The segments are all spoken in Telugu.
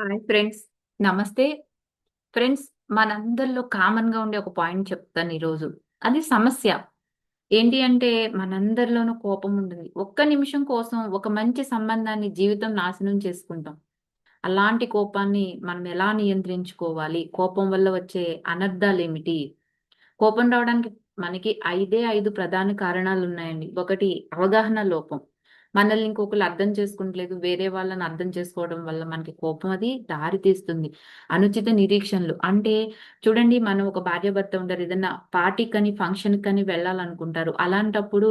హాయ్ ఫ్రెండ్స్ నమస్తే ఫ్రెండ్స్ మనందరిలో కామన్గా ఉండే ఒక పాయింట్ చెప్తాను ఈరోజు. అది సమస్య. ఏంటి అంటే మనందరిలోనూ కోపం ఉంటుంది. ఒక్క నిమిషం కోసం ఒక మంచి సంబంధాన్ని జీవితం నాశనం చేసుకుంటాం. అలాంటి కోపాన్ని మనం ఎలా నియంత్రించుకోవాలి? కోపం వల్ల వచ్చే అనర్థాలు ఏమిటి? కోపం రావడానికి మనకి ఐదే ఐదు ప్రధాన కారణాలు ఉన్నాయండి. ఒకటి అవగాహన లోపం. మనల్ని ఇంకొకరు అర్థం చేసుకుంటలేదు వేరే వాళ్ళని అర్థం చేసుకోవడం వల్ల మనకి కోపం అది దారి తీస్తుంది. అనుచిత నిరీక్షణలు. అంటే చూడండి మనం ఒక భార్య భర్త ఉంటారు ఏదైనా పార్టీ కానీ ఫంక్షన్ కానీ వెళ్ళాలనుకుంటారు. అలాంటప్పుడు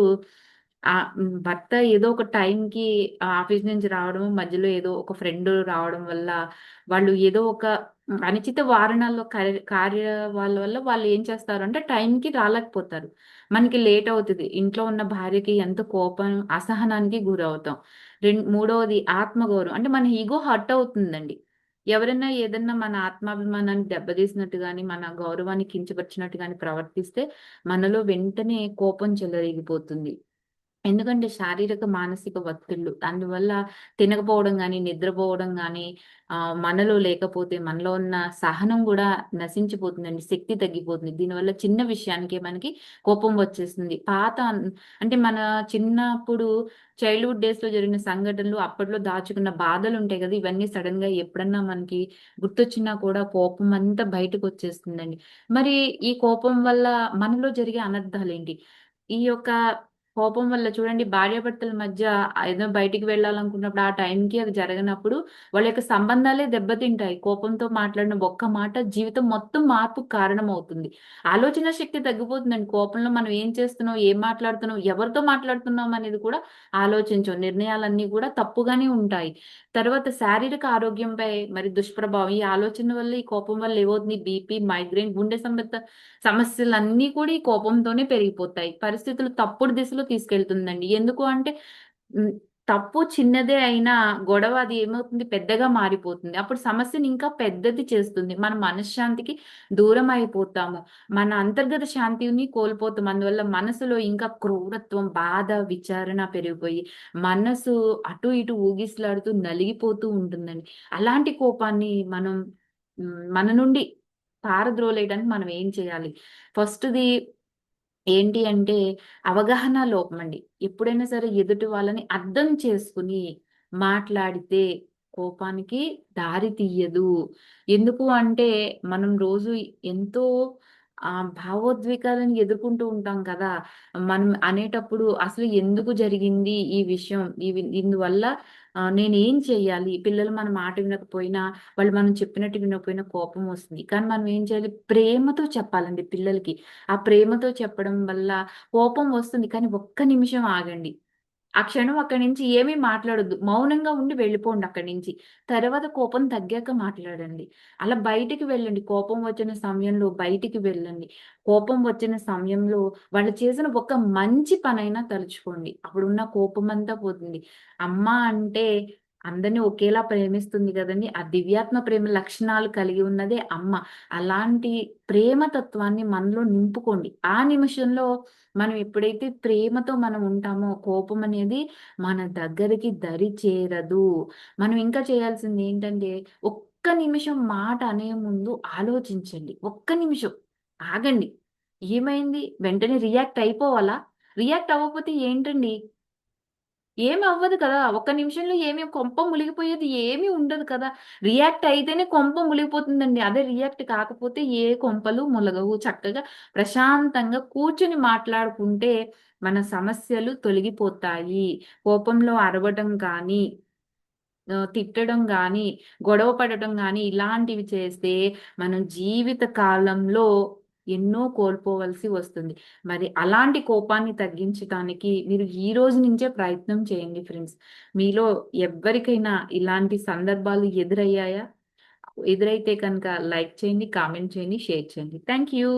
ఆ భర్త ఏదో ఒక టైంకి ఆఫీస్ నుంచి రావడం మధ్యలో ఏదో ఒక ఫ్రెండ్ రావడం వల్ల వాళ్ళు ఏదో ఒక అనిచిత అనుచిత వారణాల్లో కార్య కార్య వాళ్ళ వల్ల వాళ్ళు ఏం చేస్తారు అంటే టైంకి రాలేకపోతారు. మనకి లేట్ అవుతుంది. ఇంట్లో ఉన్న భార్యకి ఎంత కోపం అసహనానికి గురవుతాం. రెండు మూడవది ఆత్మగౌరవం. అంటే మన ఈగో హర్ట్ అవుతుందండి. ఎవరైనా ఏదన్నా మన ఆత్మాభిమానాన్ని దెబ్బతీసినట్టు కానీ మన గౌరవాన్ని కించపరిచినట్టు కానీ ప్రవర్తిస్తే మనలో వెంటనే కోపం చెలరేగిపోతుంది. ఎందుకంటే శారీరక మానసిక ఒత్తిళ్ళు. అందువల్ల తినకపోవడం కానీ నిద్రపోవడం కానీ ఆ, మనలో లేకపోతే మనలో ఉన్న సహనం కూడా నశించిపోతుందండి. శక్తి తగ్గిపోతుంది. దీనివల్ల చిన్న విషయానికే మనకి కోపం వచ్చేస్తుంది. పాత అన్- అంటే మన చిన్నప్పుడు చైల్డ్హుడ్ డేస్లో జరిగిన సంఘటనలు అప్పట్లో దాచుకున్న బాధలు ఉంటాయి కదా! ఇవన్నీ సడన్గా ఎప్పుడన్నా మనకి గుర్తొచ్చినా కూడా కోపం అంతా బయటకు వచ్చేస్తుందండి. మరి ఈ కోపం వల్ల మనలో జరిగే అనర్థాలు ఏంటి ఈ యొక్క కోపం వల్ల చూడండి భార్యాభర్తల మధ్య ఏదో బయటికి వెళ్ళాలనుకున్నప్పుడు ఆ టైంకి అది జరగనప్పుడు వాళ్ళ యొక్క సంబంధాలే దెబ్బతింటాయి. కోపంతో మాట్లాడిన ఒక్క మాట జీవితం మొత్తం మార్పు కారణం అవుతుంది ఆలోచన శక్తి తగ్గిపోతుందండి. కోపంలో మనం ఏం చేస్తున్నాం ఏం మాట్లాడుతున్నాం ఎవరితో మాట్లాడుతున్నాం అనేది కూడా ఆలోచించం. నిర్ణయాలన్నీ కూడా తప్పుగానే ఉంటాయి. తర్వాత శారీరక ఆరోగ్యంపై మరి దుష్ప్రభావం ఈ ఆలోచన వల్ల ఈ కోపం వల్ల ఏమవుతుంది? బీపీ మైగ్రేన్ గుండె సంబంధ సమస్యలన్నీ కూడా ఈ కోపంతోనే పెరిగిపోతాయి. పరిస్థితులు తప్పుడు దిశలో తీసుకెళ్తుందండి. ఎందుకు అంటే తప్పు చిన్నదే అయినా గొడవ అది ఏమవుతుంది? పెద్దగా మారిపోతుంది. అప్పుడు సమస్యని ఇంకా పెద్దది చేస్తుంది. మన మనశ్శాంతికి దూరం అయిపోతాము. మన అంతర్గత శాంతిని కోల్పోతాం. అందువల్ల మనసులో ఇంకా క్రూరత్వం బాధ విచారణ పెరిగిపోయి మనసు అటు ఇటు ఊగిసలాడుతూ నలిగిపోతూ ఉంటుందండి. అలాంటి కోపాన్ని మనం మన నుండి పారద్రోలేయడానికి మనం ఏం చేయాలి? ఫస్ట్ది ఏంటి అంటే అవగాహన లోపం అండి. ఎప్పుడైనా సరే ఎదుటి వాళ్ళని అర్థం చేసుకుని మాట్లాడితే కోపానికి దారి తీయదు. ఎందుకు అంటే మనం రోజు ఎంతో ఆ భావోద్వేగాలను ఎదుర్కొంటూ ఉంటాం కదా! మనం అనేటప్పుడు అసలు ఎందుకు జరిగింది ఈ విషయం? ఇవి ఇందువల్ల నేను ఏం చెయ్యాలి పిల్లలు మన మాట వినకపోయినా వాళ్ళు మనం చెప్పినట్టు వినకపోయినా కోపం వస్తుంది. కానీ మనం ఏం చేయాలి? ప్రేమతో చెప్పాలండి పిల్లలకి. ఆ ప్రేమతో చెప్పడం వల్ల కోపం వస్తుంది. కానీ ఒక్క నిమిషం ఆగండి. ఆ క్షణం అక్కడి నుంచి ఏమీ మాట్లాడొద్దు. మౌనంగా ఉండి వెళ్ళిపోండి అక్కడి నుంచి. తర్వాత కోపం తగ్గాక మాట్లాడండి. అలా బయటికి వెళ్ళండి. కోపం వచ్చిన సమయంలో బయటికి వెళ్ళండి. కోపం వచ్చిన సమయంలో వాళ్ళు చేసిన ఒక మంచి పనైనా తలుచుకోండి. అప్పుడున్న కోపం అంతా పోతుంది. అమ్మ అంటే అందరినీ ఒకేలా ప్రేమిస్తుంది కదండి. ఆ దివ్యాత్మ ప్రేమ లక్షణాలు కలిగి ఉన్నదే అమ్మ. అలాంటి ప్రేమ తత్వాన్ని మనలో నింపుకోండి. ఆ నిమిషంలో మనం ఎప్పుడైతే ప్రేమతో మనం ఉంటామో కోపం అనేది మన దగ్గరికి దరి చేరదు. మనం ఇంకా చేయాల్సింది ఏంటంటే ఒక్క నిమిషం మాట అనే ముందు ఆలోచించండి. ఒక్క నిమిషం. ఆగండి. ఏమైంది? వెంటనే రియాక్ట్ అయిపోవాలా? రియాక్ట్ అవ్వకపోతే ఏంటండి? ఏమి అవ్వదు కదా. ఒక్క నిమిషంలో ఏమి కొంప మునిగిపోయేది ఏమి ఉండదు కదా. రియాక్ట్ అయితేనే కొంప మునిగిపోతుందండి. అదే రియాక్ట్ కాకపోతే ఏ కొంపలు ములగవు. చక్కగా ప్రశాంతంగా కూర్చుని మాట్లాడుకుంటే మన సమస్యలు తొలగిపోతాయి. కోపంలో అరవడం కానీ తిట్టడం కానీ గొడవ పడటం కానీ ఇలాంటివి చేస్తే మనం జీవిత కాలంలో ఎన్నో కోల్పోవలసి వస్తుంది. మరి అలాంటి కోపాన్ని తగ్గించడానికి మీరు ఈ రోజు నుంచే ప్రయత్నం చేయండి ఫ్రెండ్స్. మీలో ఎవరికైనా ఇలాంటి సందర్భాలు ఎదురయ్యాయా? ఎదురైతే కనుక లైక్ చేయండి కామెంట్ చేయండి షేర్ చేయండి. Thank you.